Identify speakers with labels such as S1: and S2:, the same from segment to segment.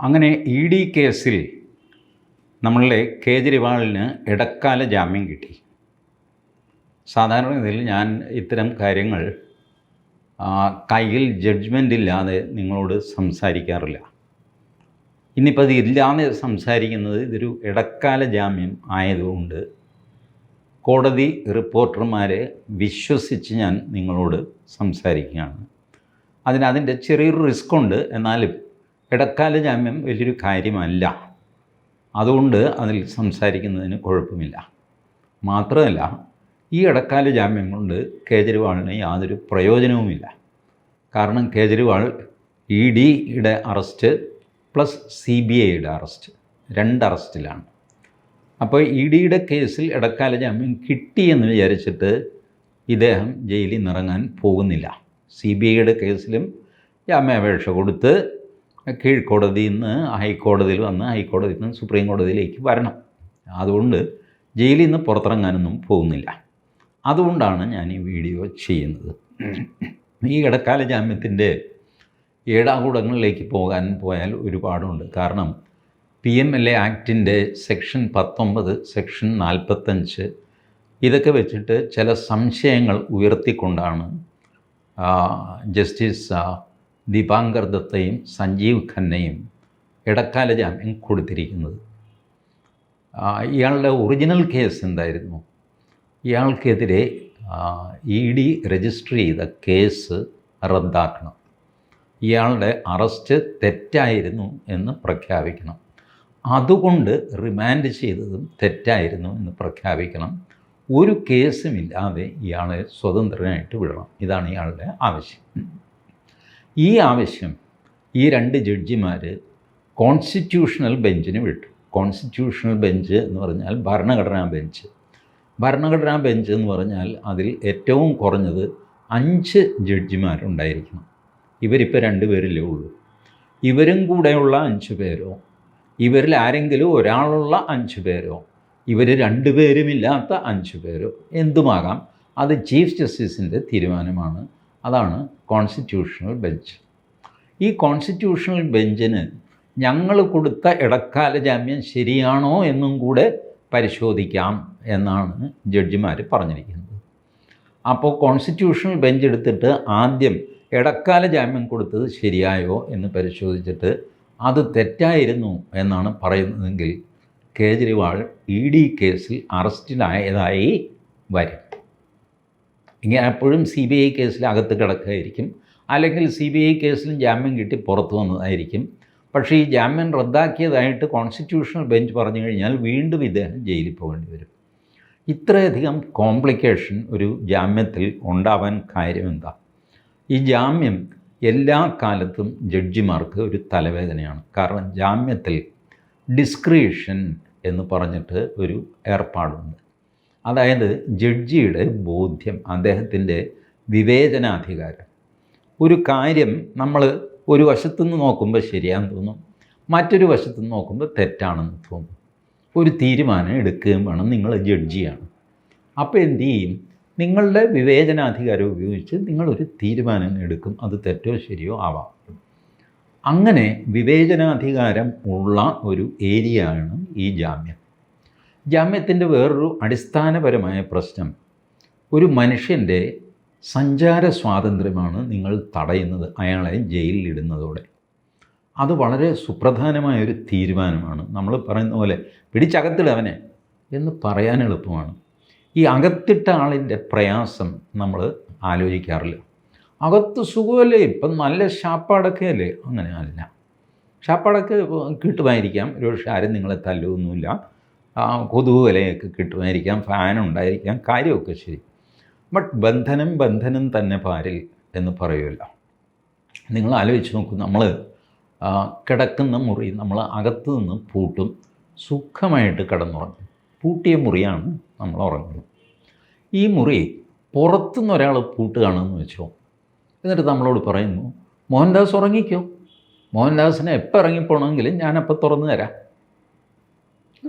S1: അങ്ങനെ E D കേസിൽ നമ്മളുടെ കേജ്രിവാളിന് ഇടക്കാല ജാമ്യം കിട്ടി. സാധാരണ ഞാൻ ഇത്തരം കാര്യങ്ങൾ കയ്യിൽ ജഡ്ജ്മെന്റ് ഇല്ലാതെ നിങ്ങളോട് സംസാരിക്കാറില്ല. ഇന്നിപ്പോൾ അത് ഇല്ലാതെ സംസാരിക്കുന്നത് ഇതൊരു ഇടക്കാല ജാമ്യം ആയതുകൊണ്ട് കോടതി റിപ്പോർട്ടർമാരെ വിശ്വസിച്ച് ഞാൻ നിങ്ങളോട് സംസാരിക്കുകയാണ്. അതിന് അതിന്റെ ചെറിയൊരു റിസ്ക് ഉണ്ട്. എന്നാലും ഇടക്കാല ജാമ്യം വലിയൊരു കാര്യമല്ല. അതുകൊണ്ട് അതിൽ സംസാരിക്കുന്നതിന് കുഴപ്പമില്ല. മാത്രമല്ല ഈ ഇടക്കാല ജാമ്യം കൊണ്ട് കേജ്രിവാളിന് യാതൊരു പ്രയോജനവുമില്ല. കാരണം കേജ്രിവാൾ ഇ ഡിയുടെ അറസ്റ്റ് പ്ലസ് സി ബി ഐയുടെ അറസ്റ്റ് രണ്ട് അറസ്റ്റിലാണ് അപ്പോൾ ഇ ഡിയുടെ കേസിൽ ഇടക്കാല ജാമ്യം കിട്ടിയെന്ന് വിചാരിച്ചിട്ട് ഇദ്ദേഹം ജയിലിൽ നിറങ്ങാൻ പോകുന്നില്ല. സി ബി ഐയുടെ കേസിലും ജാമ്യാപേക്ഷ കൊടുത്ത് കീഴ്ക്കോടതിയിൽ നിന്ന് ഹൈക്കോടതിയിൽ വന്ന് ഹൈക്കോടതിയിൽ നിന്ന് സുപ്രീം കോടതിയിലേക്ക് വരണം. അതുകൊണ്ട് ജയിലിൽ നിന്ന് പുറത്തിറങ്ങാനൊന്നും പോകുന്നില്ല. അതുകൊണ്ടാണ് ഞാൻ ഈ വീഡിയോ ചെയ്യുന്നത്. ഈ ഇടക്കാല ജാമ്യത്തിന്റെ ഏടാകൂടങ്ങളിലേക്ക് പോകാൻ പോയാൽ ഒരുപാടുണ്ട്. കാരണം പി എം എൽ എ ആക്ടിന്റെ സെക്ഷൻ പത്തൊമ്പത് സെക്ഷൻ നാൽപ്പത്തഞ്ച് ഇതൊക്കെ വെച്ചിട്ട് ചില സംശയങ്ങൾ ഉയർത്തിക്കൊണ്ടാണ് ജസ്റ്റിസ് ദീപാങ്കർ ദത്തയും സഞ്ജീവ് ഖന്നയും ഇടക്കാല ജാമ്യം കൊടുത്തിരിക്കുന്നത്. ഇയാളുടെ ഒറിജിനൽ കേസ് എന്തായിരുന്നു? ഇയാൾക്കെതിരെ ഇ ഡി രജിസ്റ്റർ ചെയ്ത കേസ് റദ്ദാക്കണം. ഇയാളുടെ അറസ്റ്റ് തെറ്റായിരുന്നു എന്ന് പ്രഖ്യാപിക്കണം. അതുകൊണ്ട് റിമാൻഡ് ചെയ്തതും തെറ്റായിരുന്നു എന്ന് പ്രഖ്യാപിക്കണം. ഒരു കേസുമില്ലാതെ ഇയാളെ സ്വതന്ത്രനായിട്ട് വിടണം. ഇതാണ് ഇയാളുടെ ആവശ്യം. ഈ ആവശ്യം ഈ രണ്ട് ജഡ്ജിമാർ കോൺസ്റ്റിറ്റ്യൂഷണൽ ബെഞ്ചിന് വിട്ടു. കോൺസ്റ്റിറ്റ്യൂഷണൽ ബെഞ്ച് എന്ന് പറഞ്ഞാൽ ഭരണഘടനാ ബെഞ്ച് ഭരണഘടനാ ബെഞ്ച് എന്ന് പറഞ്ഞാൽ അതിൽ ഏറ്റവും കുറഞ്ഞത് അഞ്ച് ജഡ്ജിമാരുണ്ടായിരിക്കണം ഇവരിപ്പോൾ രണ്ട് പേരിലേ ഉള്ളൂ. ഇവരും കൂടെയുള്ള അഞ്ച് പേരോ? ഇവരിൽ ആരെങ്കിലും ഒരാളുള്ള അഞ്ച് പേരോ? ഇവർ രണ്ടുപേരുമില്ലാത്ത അഞ്ച് പേരോ? എന്തുമാകാം? അത് ചീഫ് ജസ്റ്റിസിന്റെ തീരുമാനമാണ്. അതാണ് കോൺസ്റ്റിറ്റ്യൂഷണൽ ബെഞ്ച് ഈ കോൺസ്റ്റിറ്റ്യൂഷണൽ ബെഞ്ചിന് ഞങ്ങൾ കൊടുത്ത ഇടക്കാല ജാമ്യം ശരിയാണോ എന്നും കൂടെ പരിശോധിക്കാം എന്നാണ് ജഡ്ജിമാർ പറഞ്ഞിരിക്കുന്നത്. അപ്പോൾ കോൺസ്റ്റിറ്റ്യൂഷണൽ ബെഞ്ച് എടുത്തിട്ട് ആദ്യം ഇടക്കാല ജാമ്യം കൊടുത്തത് ശരിയായോ എന്ന് പരിശോധിച്ചിട്ട് അത് തെറ്റായിരുന്നു എന്നാണ് പറയുന്നതെങ്കിൽ കേജ്രിവാൾ ഇ ഡി കേസിൽ അറസ്റ്റിലായതായി വരും. ഇങ്ങനെ എപ്പോഴും സി ബി ഐ കേസിൽ അകത്ത് കിടക്കുകയായിരിക്കും അല്ലെങ്കിൽ സി ബി ഐ കേസിലും ജാമ്യം കിട്ടി പുറത്തു വന്നതായിരിക്കും. പക്ഷേ ഈ ജാമ്യം റദ്ദാക്കിയതായിട്ട് കോൺസ്റ്റിറ്റ്യൂഷണൽ ബെഞ്ച് പറഞ്ഞു കഴിഞ്ഞാൽ വീണ്ടും ഇദ്ദേഹം ജയിലിൽ പോകേണ്ടി വരും. ഇത്രയധികം കോംപ്ലിക്കേഷൻ ഒരു ജാമ്യത്തിൽ ഉണ്ടാവാൻ കാര്യമെന്താ ഈ ജാമ്യം എല്ലാ കാലത്തും ജഡ്ജിമാർക്ക് ഒരു തലവേദനയാണ്. കാരണം ജാമ്യത്തിൽ ഡിസ്ക്രിഷൻ എന്ന് പറഞ്ഞിട്ട് ഒരു ഏർപ്പാടുണ്ട്. അതായത് ജഡ്ജിയുടെ ബോധ്യം അദ്ദേഹത്തിന്റെ വിവേചനാധികാരം. ഒരു കാര്യം നമ്മൾ ഒരു വശത്തുനിന്ന് നോക്കുമ്പോൾ ശരിയാന്ന് തോന്നും മറ്റൊരു വശത്തു നിന്ന് നോക്കുമ്പോൾ തെറ്റാണെന്ന് തോന്നും. ഒരു തീരുമാനം എടുക്കുകയും വേണം നിങ്ങൾ ജഡ്ജിയാണ്. അപ്പോൾ എന്തു ചെയ്യും? നിങ്ങളുടെ വിവേചനാധികാരം ഉപയോഗിച്ച് നിങ്ങളൊരു തീരുമാനം എടുക്കും അത് തെറ്റോ ശരിയോ ആവാം. അങ്ങനെ വിവേചനാധികാരം ഉള്ള ഒരു ഏരിയയാണ് ഈ ജാമ്യം. ജാമ്യത്തിന്റെ വേറൊരു അടിസ്ഥാനപരമായ പ്രശ്നം ഒരു മനുഷ്യന്റെ സഞ്ചാര സ്വാതന്ത്ര്യമാണ് നിങ്ങൾ തടയുന്നത് അയാളെ ജയിലിൽ ഇടുന്നതോടെ. അത് വളരെ സുപ്രധാനമായ ഒരു തീരുമാനമാണ്. നമ്മൾ പറയുന്ന പോലെ പിടിച്ചകത്തിടവനെ എന്ന് പറയാൻ എളുപ്പമാണ്. ഈ അകത്തിട്ട ആളിന്റെ പ്രയാസം നമ്മൾ ആലോചിക്കാറില്ല. അകത്ത് സുഖമല്ലേ? ഇപ്പം നല്ല ഷാപ്പാടൊക്കെ അല്ലേ അങ്ങനെ അല്ല. ഷാപ്പാടൊക്കെ കിട്ടുമായിരിക്കാം. ഒരു പക്ഷേ ആരും നിങ്ങളെ തല്ലുമൊന്നുമില്ല ആ, കൊതുക് വിലയൊക്കെ കിട്ടുമായിരിക്കാം ഫാൻ ഉണ്ടായിരിക്കാം കാര്യമൊക്കെ ശരി. ബട്ട് ബന്ധനം ബന്ധനം തന്നെ പാരിൽ എന്ന് പറയുമല്ല. നിങ്ങൾ ആലോചിച്ച് നോക്കൂ നമ്മൾ കിടക്കുന്ന മുറി നമ്മൾ അകത്ത് നിന്ന് പൂട്ടും സുഖമായിട്ട് കിടന്നുറങ്ങും. പൂട്ടിയ മുറിയാണ് നമ്മൾ ഉറങ്ങുന്നത്. ഈ മുറി പുറത്തുനിന്ന് ഒരാൾ പൂട്ടുകയാണെന്ന് വെച്ചോ എന്നിട്ട് നമ്മളോട് പറയുന്നു മോഹൻദാസ് ഉറങ്ങിക്കോ? മോഹൻദാസിനെ എപ്പോൾ ഇറങ്ങിപ്പോണമെങ്കിലും ഞാനപ്പോൾ തുറന്നു തരാം.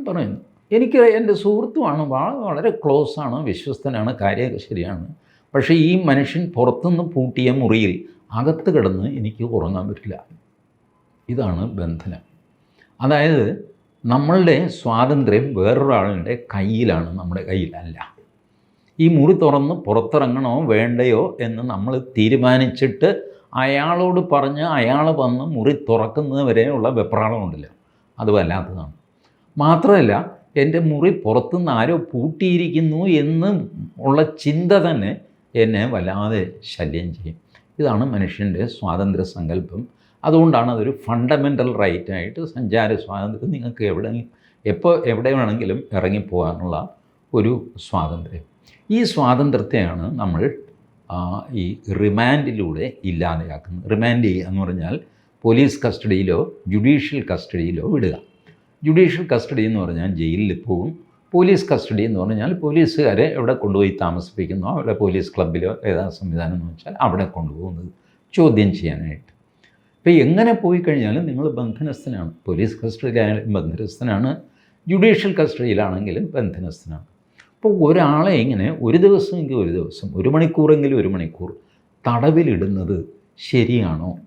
S1: പറയുന്നു. എനിക്ക് എന്റെ സുഹൃത്തുമാണ് വളരെ ക്ലോസ് ആണ് വിശ്വസ്തനാണ് കാര്യമൊക്കെ ശരിയാണ് പക്ഷേ ഈ മനുഷ്യൻ പുറത്തുനിന്ന് പൂട്ടിയ മുറിയിൽ അകത്ത് കിടന്ന് എനിക്ക് ഉറങ്ങാൻ പറ്റില്ല. ഇതാണ് ബന്ധനം. അതായത് നമ്മളുടെ സ്വാതന്ത്ര്യം വേറൊരാളുടെ കയ്യിലാണ് നമ്മുടെ കയ്യിലല്ല. ഈ മുറി തുറന്ന് പുറത്തിറങ്ങണോ വേണ്ടയോ എന്ന് നമ്മൾ തീരുമാനിച്ചിട്ട് അയാളോട് പറഞ്ഞ് അയാൾ വന്ന് മുറി തുറക്കുന്നത് വരെയുള്ള വെപ്രാളമുണ്ടല്ലോ. അത് വല്ലാത്തതാണ് മാത്രമല്ല എന്റെ മുറി പുറത്തുനിന്ന് ആരോ പൂട്ടിയിരിക്കുന്നു എന്ന് ഉള്ള ചിന്ത തന്നെ എന്നെ വല്ലാതെ ശല്യം ചെയ്യും. ഇതാണ് മനുഷ്യന്റെ സ്വാതന്ത്ര്യ സങ്കല്പം. അതുകൊണ്ടാണ് അതൊരു ഫണ്ടമെന്റൽ റൈറ്റായിട്ട് സഞ്ചാര സ്വാതന്ത്ര്യം നിങ്ങൾക്ക് എവിടെ എപ്പോൾ എവിടെ വേണമെങ്കിലും ഇറങ്ങിപ്പോകാനുള്ള ഒരു സ്വാതന്ത്ര്യം. ഈ സ്വാതന്ത്ര്യത്തെയാണ് നമ്മൾ ഈ റിമാൻഡിലൂടെ ഇല്ലാതെയാക്കുന്നത്. റിമാൻഡ് ചെയ്യുക എന്ന് പറഞ്ഞാൽ പോലീസ് കസ്റ്റഡിയിലോ ജുഡീഷ്യൽ കസ്റ്റഡിയിലോ വിടുക. ജുഡീഷ്യൽ കസ്റ്റഡി എന്ന് പറഞ്ഞാൽ ജയിലിൽ പോകും. പോലീസ് കസ്റ്റഡി എന്ന് പറഞ്ഞാൽ പോലീസുകാരെ എവിടെ കൊണ്ടുപോയി താമസിപ്പിക്കുന്നു. അവിടെ പോലീസ് ക്ലബ്ബിലോ ഏതാ സംവിധാനം എന്ന് വെച്ചാൽ അവിടെ കൊണ്ടുപോകുന്നത് ചോദ്യം ചെയ്യാനായിട്ട്. ഇപ്പോൾ എങ്ങനെ പോയി കഴിഞ്ഞാലും നിങ്ങൾ ബന്ധനസ്ഥനാണ്. പോലീസ് കസ്റ്റഡിയിലായാലും ബന്ധനസ്ഥനാണ്. ജുഡീഷ്യൽ കസ്റ്റഡിയിലാണെങ്കിലും ബന്ധനസ്ഥനാണ്. അപ്പോൾ ഒരാളെ ഇങ്ങനെ ഒരു ദിവസമെങ്കിൽ ഒരു ദിവസം ഒരു മണിക്കൂറെങ്കിലും ഒരു മണിക്കൂർ തടവിലിടുന്നത് ശരിയാണോ?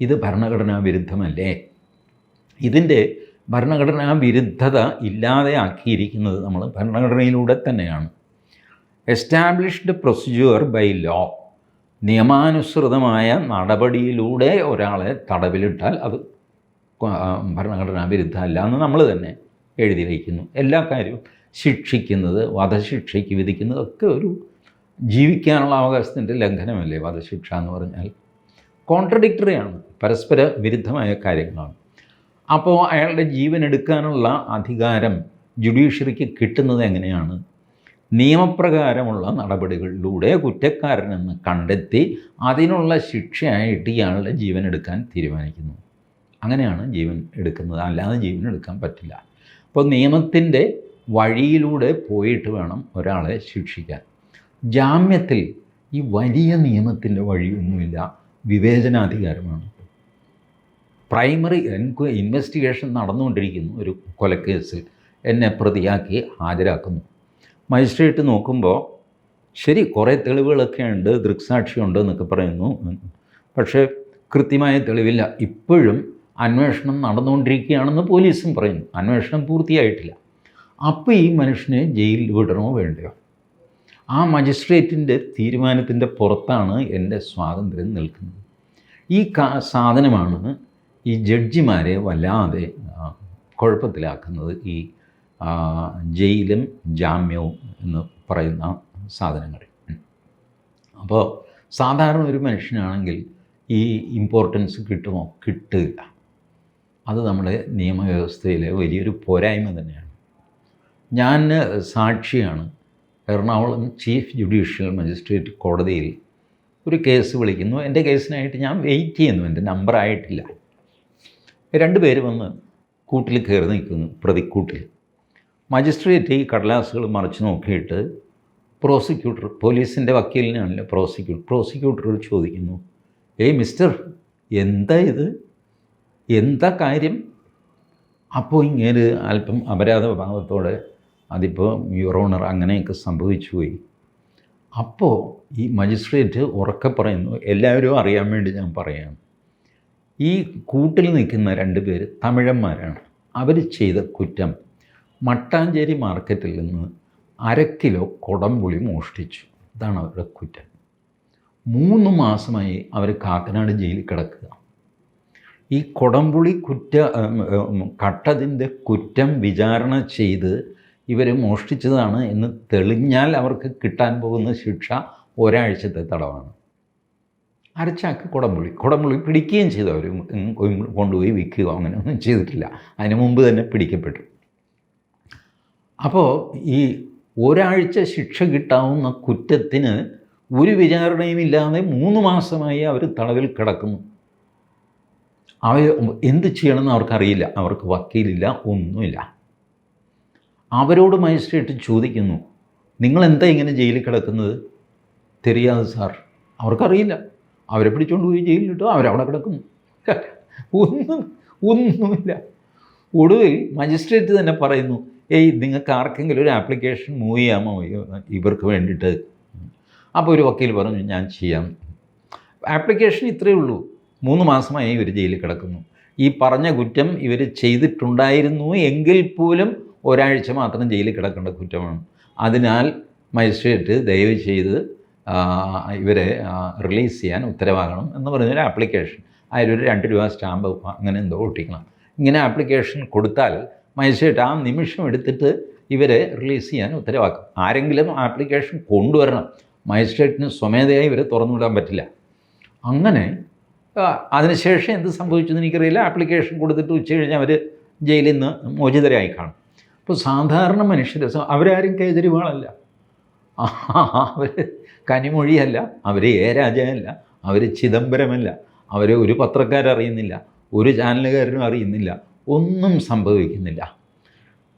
S1: ഇത് ഭരണഘടനാ വിരുദ്ധമല്ലേ? ഇതിന്റെ ഭരണഘടനാ വിരുദ്ധത ഇല്ലാതെയാക്കിയിരിക്കുന്നത് നമ്മൾ ഭരണഘടനയിലൂടെ തന്നെയാണ്. എസ്റ്റാബ്ലിഷ്ഡ് പ്രൊസീജിയർ ബൈ ലോ നിയമാനുസൃതമായ നടപടിയിലൂടെ ഒരാളെ തടവിലിട്ടാൽ അത് ഭരണഘടനാ വിരുദ്ധമല്ല എന്ന് നമ്മൾ തന്നെ എഴുതി വയ്ക്കുന്നു എല്ലാ കാര്യവും ശിക്ഷിക്കുന്നത് വധശിക്ഷയ്ക്ക് വിധിക്കുന്നത് ഒക്കെ ഒരു ജീവിക്കാനുള്ള അവകാശത്തിന്റെ ലംഘനമല്ലേ വധശിക്ഷ എന്ന് പറഞ്ഞാൽ? കോൺട്രഡിക്ടറിയാണ് പരസ്പര വിരുദ്ധമായ കാര്യങ്ങളാണ്. അപ്പോൾ അയാളുടെ ജീവൻ എടുക്കാനുള്ള അധികാരം ജുഡീഷ്യറിക്ക് കിട്ടുന്നത് എങ്ങനെയാണ്? നിയമപ്രകാരമുള്ള നടപടികളിലൂടെ കുറ്റക്കാരനെന്ന് കണ്ടെത്തി അതിനുള്ള ശിക്ഷയായിട്ട് ഇയാളുടെ ജീവൻ എടുക്കാൻ തീരുമാനിക്കുന്നു. അങ്ങനെയാണ് ജീവൻ എടുക്കുന്നത്. അല്ലാതെ ജീവൻ എടുക്കാൻ പറ്റില്ല. അപ്പോൾ നിയമത്തിന്റെ വഴിയിലൂടെ പോയിട്ട് വേണം ഒരാളെ ശിക്ഷിക്കാൻ. ജാമ്യത്തിൽ ഈ വലിയ നിയമത്തിന്റെ വഴിയൊന്നുമില്ല. വിവേചനാധികാരമാണ്. പ്രൈമറി ഇൻവെസ്റ്റിഗേഷൻ നടന്നുകൊണ്ടിരിക്കുന്നു ഒരു കൊലക്കേസിൽ. എന്നെ പ്രതിയാക്കി ഹാജരാക്കുന്നു. മജിസ്ട്രേറ്റ് നോക്കുമ്പോൾ ശരി കുറേ തെളിവുകളൊക്കെ ഉണ്ട് ദൃക്സാക്ഷിയുണ്ട് എന്നൊക്കെ പറയുന്നു. പക്ഷേ കൃത്യമായ തെളിവില്ല. ഇപ്പോഴും അന്വേഷണം നടന്നുകൊണ്ടിരിക്കുകയാണെന്ന് പോലീസും പറയുന്നു. അന്വേഷണം പൂർത്തിയായിട്ടില്ല. അപ്പോൾ ഈ മനുഷ്യനെ ജയിലിൽ വിടണോ വേണ്ടയോ? ആ മജിസ്ട്രേറ്റിന്റെ തീരുമാനത്തിന്റെ പുറത്താണ് എന്റെ സ്വാതന്ത്ര്യം നിൽക്കുന്നത്. ഈ സാധനമാണ് ഈ ജഡ്ജിമാരെ വല്ലാതെ കുഴപ്പത്തിലാക്കുന്നത് ഈ ജയിലും ജാമ്യവും എന്ന് പറയുന്ന സാധനങ്ങൾ. അപ്പോൾ സാധാരണ ഒരു മനുഷ്യനാണെങ്കിൽ ഈ ഇമ്പോർട്ടൻസ് കിട്ടുമോ? കിട്ടില്ല. അത് നമ്മുടെ നിയമവ്യവസ്ഥയിലെ വലിയൊരു പോരായ്മ തന്നെയാണ്. ഞാൻ സാക്ഷിയാണ്. എറണാകുളം ചീഫ് ജുഡീഷ്യൽ മജിസ്ട്രേറ്റ് കോടതിയിൽ ഒരു കേസ് വിളിക്കുന്നു. എന്റെ കേസിനായിട്ട് ഞാൻ വെയിറ്റ് ചെയ്യുന്നു. എന്റെ നമ്പർ ആയിട്ടില്ല. രണ്ട് പേര് വന്ന് കൂട്ടിൽ കയറി നിൽക്കുന്നു പ്രതിക്കൂട്ടിൽ. മജിസ്ട്രേറ്റ് ഈ കടലാസുകൾ മറിച്ച് നോക്കിയിട്ട് പ്രോസിക്യൂട്ടർ പോലീസിന്റെ വക്കീലിനാണല്ലോ പ്രോസിക്യൂട്ടർ. പ്രോസിക്യൂട്ടറോട് ചോദിക്കുന്നു ഏയ് മിസ്റ്റർ എന്താ ഇത്? എന്താ കാര്യം? അപ്പോൾ ഇങ്ങനെ അല്പം അപരാധ ഭാവത്തോടെ അതിപ്പോൾ യുറോണർ അങ്ങനെയൊക്കെ സംഭവിച്ചു പോയി. അപ്പോൾ ഈ മജിസ്ട്രേറ്റ് ഉറക്കെ പറയുന്നു എല്ലാവരും അറിയാൻ വേണ്ടി ഞാൻ പറയാം ഈ കൂട്ടിൽ നിൽക്കുന്ന രണ്ട് പേര് തമിഴന്മാരാണ്. അവർ ചെയ്ത കുറ്റം മട്ടാഞ്ചേരി മാർക്കറ്റിൽ നിന്ന് അര കിലോ കുടംപുളി മോഷ്ടിച്ചു. ഇതാണ് അവരുടെ കുറ്റം. മൂന്ന് മാസമായി അവർ കാക്കനാട് ജയിലിൽ കിടക്കുക. ഈ കൊടംപുളി കുറ്റ കട്ടതിന്റെ കുറ്റം വിചാരണ ചെയ്ത് ഇവർ മോഷ്ടിച്ചതാണ് എന്ന് തെളിഞ്ഞാൽ അവർക്ക് കിട്ടാൻ പോകുന്ന ശിക്ഷ ഒരാഴ്ചത്തെ തടവാണ്. അരച്ചാക്ക് കുടംപുളി കുടംപുളി പിടിക്കുകയും ചെയ്തു. അവർ കൊണ്ടുപോയി അങ്ങനെ ഒന്നും ചെയ്തിട്ടില്ല. അതിന് മുമ്പ് തന്നെ പിടിക്കപ്പെട്ടു. അപ്പോൾ ഈ ഒരാഴ്ച ശിക്ഷ കിട്ടാവുന്ന കുറ്റത്തിന് ഒരു വിചാരണയും ഇല്ലാതെ മൂന്ന് മാസമായി അവർ തടവിൽ കിടക്കുന്നു. അവർ എന്ത് ചെയ്യണമെന്ന് അവർക്കറിയില്ല. അവർക്ക് വക്കീലില്ല ഒന്നുമില്ല. അവരോട് മജിസ്ട്രേറ്റ് ചോദിക്കുന്നു. നിങ്ങൾ എന്താ ഇങ്ങനെ ജയിലിൽ കിടക്കുന്നത്? തെരിയാതെ സാർ. അവർക്കറിയില്ല. അവരെ പിടിച്ചുകൊണ്ട് പോയി ജയിലിലിട്ടു അവരവിടെ കിടക്കും. ഒന്നും ഒന്നുമില്ല. ഒടുവിൽ മജിസ്ട്രേറ്റ് തന്നെ പറയുന്നു ഏയ് നിങ്ങൾക്ക് ആർക്കെങ്കിലും ഒരു ആപ്ലിക്കേഷൻ മൂവ് ചെയ്യാമോ? ഇവർക്ക് വേണ്ടിയിട്ട്. അപ്പോൾ ഒരു വക്കീൽ പറഞ്ഞു ഞാൻ ചെയ്യാം. ആപ്ലിക്കേഷൻ ഇത്രയേ ഉള്ളൂ. മൂന്ന് മാസമായി ഇവർ ജയിലിൽ കിടക്കുന്നു. ഈ പറഞ്ഞ കുറ്റം ഇവർ ചെയ്തിട്ടുണ്ടായിരുന്നു എങ്കിൽ പോലും ഒരാഴ്ച മാത്രം ജയിലിൽ കിടക്കേണ്ട കുറ്റമാണ്. അതിനാൽ മജിസ്ട്രേറ്റ് ദയവ് ചെയ്ത് ഇവരെ റിലീസ് ചെയ്യാൻ ഉത്തരവാകണം എന്ന് പറഞ്ഞൊരു ആപ്ലിക്കേഷൻ അതിലൊരു രണ്ട് രൂപ സ്റ്റാമ്പ് അങ്ങനെ എന്തോ ഒട്ടിക്കണം. ഇങ്ങനെ ആപ്ലിക്കേഷൻ കൊടുത്താൽ മജിസ്ട്രേറ്റ് ആ നിമിഷം എടുത്തിട്ട് ഇവരെ റിലീസ് ചെയ്യാൻ ഉത്തരവാക്കും. ആരെങ്കിലും ആപ്ലിക്കേഷൻ കൊണ്ടുവരണം. മജിസ്ട്രേറ്റിന് സ്വമേധയായി ഇവരെ തുറന്നുവിടാൻ പറ്റില്ല. അങ്ങനെ അതിനുശേഷം എന്ത് സംഭവിച്ചെന്ന് എനിക്കറിയില്ല. ആപ്ലിക്കേഷൻ കൊടുത്തിട്ട് ഉച്ച കഴിഞ്ഞാൽ അവർ ജയിലിൽ നിന്ന് മോചിതരായി കാണും. അപ്പോൾ സാധാരണ മനുഷ്യർ അവരാരും കേജ്രിവാളല്ല അവർ കനിമൊഴിയല്ല അവർ എ രാജയല്ല അവർ ചിദംബരമല്ല അവരെ ഒരു പത്രക്കാരറിയുന്നില്ല ഒരു ചാനലുകാരനും അറിയുന്നില്ല ഒന്നും സംഭവിക്കുന്നില്ല.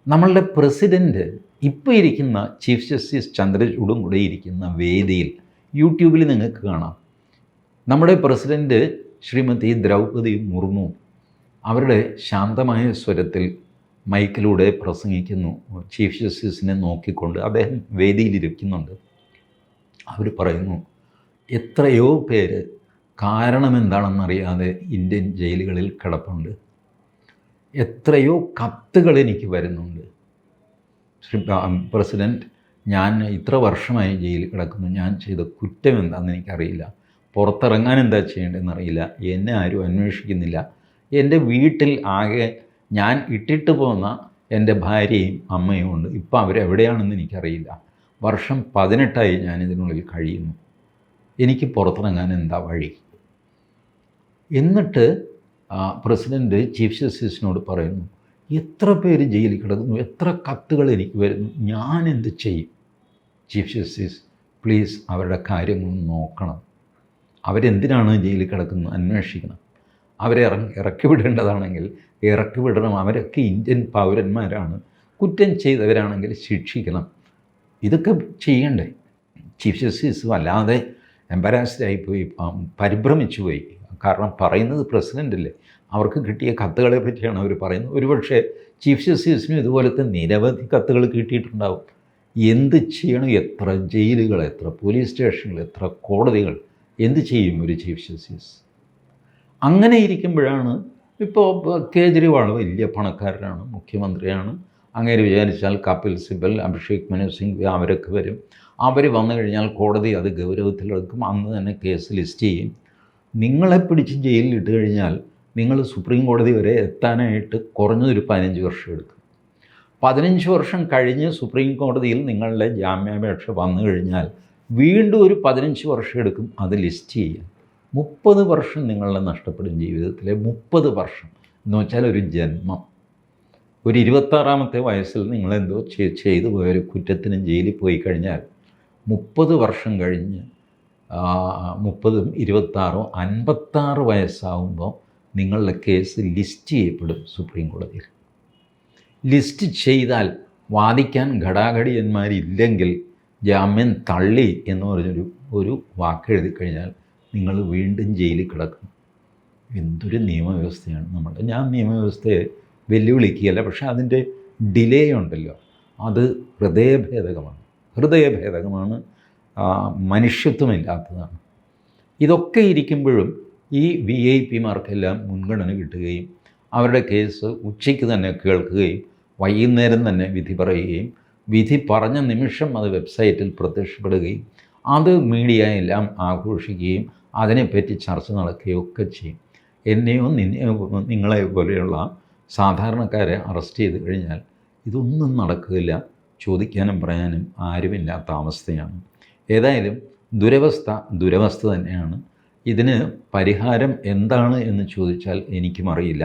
S1: നമ്മളുടെ പ്രസിഡന്റ് ഇപ്പോൾ ഇരിക്കുന്ന ചീഫ് ജസ്റ്റിസ് ചന്ദ്രചൂഡും കൂടെ ഇരിക്കുന്ന വേദിയിൽ യൂട്യൂബിൽ നിങ്ങൾക്ക് കാണാം. നമ്മുടെ പ്രസിഡന്റ് ശ്രീമതി ദ്രൗപദി മുർമു അവരുടെ ശാന്തമായ സ്വരത്തിൽ മൈക്കിലൂടെ പ്രസംഗിക്കുന്നു. ചീഫ് ജസ്റ്റിസിനെ നോക്കിക്കൊണ്ട് അദ്ദേഹം വേദിയിലിരിക്കുന്നുണ്ട്. അവർ പറയുന്നു എത്രയോ പേര് കാരണമെന്താണെന്നറിയാതെ ഇന്ത്യൻ ജയിലുകളിൽ കിടപ്പുണ്ട്. എത്രയോ കത്തുകൾ എനിക്ക് വരുന്നുണ്ട്. ശ്രീ പ്രസിഡന്റ് ഞാൻ ഇത്ര വർഷമായി ജയിലിൽ കിടക്കുന്നു. ഞാൻ ചെയ്ത കുറ്റം എന്താണെന്ന് എനിക്കറിയില്ല. പുറത്തിറങ്ങാൻ എന്താ ചെയ്യേണ്ടതെന്ന് അറിയില്ല എന്നെ ആരും അന്വേഷിക്കുന്നില്ല. എന്റെ വീട്ടിൽ ആകെ ഞാൻ ഇട്ടിട്ട് പോന്ന എന്റെ ഭാര്യയും അമ്മയും ഉണ്ട്. ഇപ്പം അവരെവിടെയാണെന്ന് എനിക്കറിയില്ല. വർഷം പതിനെട്ടായി ഞാൻ ഇതിനുള്ളിൽ കഴിയുന്നു. എനിക്ക് പുറത്തിറങ്ങാൻ എന്താ വഴി? എന്നിട്ട് പ്രസിഡന്റ് ചീഫ് ജസ്റ്റിസിനോട് പറയുന്നു എത്ര പേര് ജയിലിൽ കിടക്കുന്നു? എത്ര കത്തുകൾ എനിക്ക് വരുന്നു? ഞാൻ എന്ത് ചെയ്യും? ചീഫ് ജസ്റ്റിസ് പ്ലീസ് അവരുടെ കാര്യങ്ങൾ നോക്കണം. അവരെന്തിനാണ് ജയിലിൽ കിടക്കുന്നത്? അന്വേഷിക്കണം. അവരെ ഇറങ്ങി ഇറക്കി വിടേണ്ടതാണെങ്കിൽ ഇറക്കി വിടണം. അവരൊക്കെ ഇന്ത്യൻ പൗരന്മാരാണ്. കുറ്റം ചെയ്തവരാണെങ്കിൽ ശിക്ഷിക്കണം. ഇതൊക്കെ ചെയ്യണ്ടേ? ചീഫ് ജസ്റ്റിസ് അല്ലാതെ embarrassed ആയിപ്പോയി പ- പരിഭ്രമിച്ചു പോയി. കാരണം പറയുന്നത് പ്രസിഡന്റല്ലേ അവർക്ക് കിട്ടിയ കത്തുകളെ പറ്റിയാണ് അവർ പറയുന്നത്. ഒരുപക്ഷെ ചീഫ് ജസ്റ്റിസിനും ഇതുപോലത്തെ നിരവധി കത്തുകൾ കിട്ടിയിട്ടുണ്ടാവും. എന്ത് ചെയ്യണം? എത്ര ജയിലുകൾ എത്ര പോലീസ് സ്റ്റേഷനുകൾ എത്ര കോടതികൾ എന്ത് ചെയ്യും ഒരു ചീഫ് ജസ്റ്റിസ്? അങ്ങനെ ഇരിക്കുമ്പോഴാണ് ഇപ്പോൾ കേജ്രിവാൾ വലിയ പണക്കാരനാണ് മുഖ്യമന്ത്രിയാണ്. അങ്ങനെ വിചാരിച്ചാൽ കപിൽ സിബൽ അഭിഷേക് മനു സിംഗ് അവരൊക്കെ വരും. അവർ വന്നു കഴിഞ്ഞാൽ കോടതി അത് ഗൗരവത്തിലെടുക്കും. അന്ന് തന്നെ കേസ് ലിസ്റ്റ് ചെയ്യും. നിങ്ങളെ പിടിച്ച് ജയിലിൽ ഇട്ട് കഴിഞ്ഞാൽ നിങ്ങൾ സുപ്രീം കോടതി വരെ എത്താനായിട്ട് കുറഞ്ഞതൊരു പതിനഞ്ച് വർഷം എടുക്കും. പതിനഞ്ച് വർഷം കഴിഞ്ഞ് സുപ്രീം കോടതിയിൽ നിങ്ങളുടെ ജാമ്യാപേക്ഷ വന്നു കഴിഞ്ഞാൽ വീണ്ടും ഒരു പതിനഞ്ച് വർഷം എടുക്കും അത് ലിസ്റ്റ് ചെയ്യാൻ. മുപ്പത് വർഷം നിങ്ങളുടെ നഷ്ടപ്പെടും ജീവിതത്തിലെ മുപ്പത് വർഷം. എന്ന് വെച്ചാൽ ഒരു ജന്മം. ഒരു ഇരുപത്താറാമത്തെ വയസ്സിൽ നിങ്ങളെന്തോ ചെയ്തു പോയ ഒരു കുറ്റത്തിനും ജയിലിൽ പോയി കഴിഞ്ഞാൽ മുപ്പത് വർഷം കഴിഞ്ഞ് മുപ്പതും ഇരുപത്താറും അൻപത്താറ് വയസ്സാവുമ്പോൾ നിങ്ങളുടെ കേസ് ലിസ്റ്റ് ചെയ്യപ്പെടും സുപ്രീം കോടതിയിൽ. ലിസ്റ്റ് ചെയ്താൽ വാദിക്കാൻ ഘടാഘടിയന്മാരില്ലെങ്കിൽ ജാമ്യം തള്ളി എന്ന് പറഞ്ഞൊരു ഒരു വാക്കെഴുതി കഴിഞ്ഞാൽ നിങ്ങൾ വീണ്ടും ജയിലിൽ കിടക്കും. എന്തൊരു നിയമവ്യവസ്ഥയാണ്. നമ്മുടെ ഞാൻ നിയമവ്യവസ്ഥയെ വെല്ലുവിളിക്കുകയല്ല പക്ഷേ അതിന്റെ ഡിലേ ഉണ്ടല്ലോ. അത് ഹൃദയഭേദകമാണ്. ഹൃദയഭേദകമാണ് മനുഷ്യത്വമില്ലാത്തതാണ്. ഇതൊക്കെ ഇരിക്കുമ്പോഴും ഈ വി ഐ പിമാർക്കെല്ലാം മുൻഗണന കിട്ടുകയും അവരുടെ കേസ് ഉച്ചയ്ക്ക് തന്നെ കേൾക്കുകയും വൈകുന്നേരം തന്നെ വിധി പറയുകയും വിധി പറഞ്ഞ നിമിഷം അത് വെബ്സൈറ്റിൽ പ്രത്യക്ഷപ്പെടുകയും അത് മീഡിയ എല്ലാം ആഘോഷിക്കുകയും അതിനെപ്പറ്റി ചർച്ച നടക്കുകയൊക്കെ ചെയ്യും. എന്നെയോ നിങ്ങളെ പോലെയുള്ള സാധാരണക്കാരെ അറസ്റ്റ് ചെയ്ത് കഴിഞ്ഞാൽ ഇതൊന്നും നടക്കില്ല ചോദിക്കാനും പറയാനും ആരുമില്ലാത്ത അവസ്ഥയാണ്. ഏതായാലും ദുരവസ്ഥ ദുരവസ്ഥ തന്നെയാണ്. ഇതിന് പരിഹാരം എന്താണ് എന്ന് ചോദിച്ചാൽ എനിക്കും അറിയില്ല.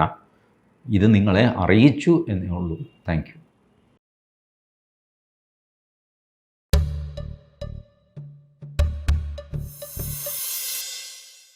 S1: ഇത് നിങ്ങളെ അറിയിച്ചു എന്നേ ഉള്ളൂ. താങ്ക്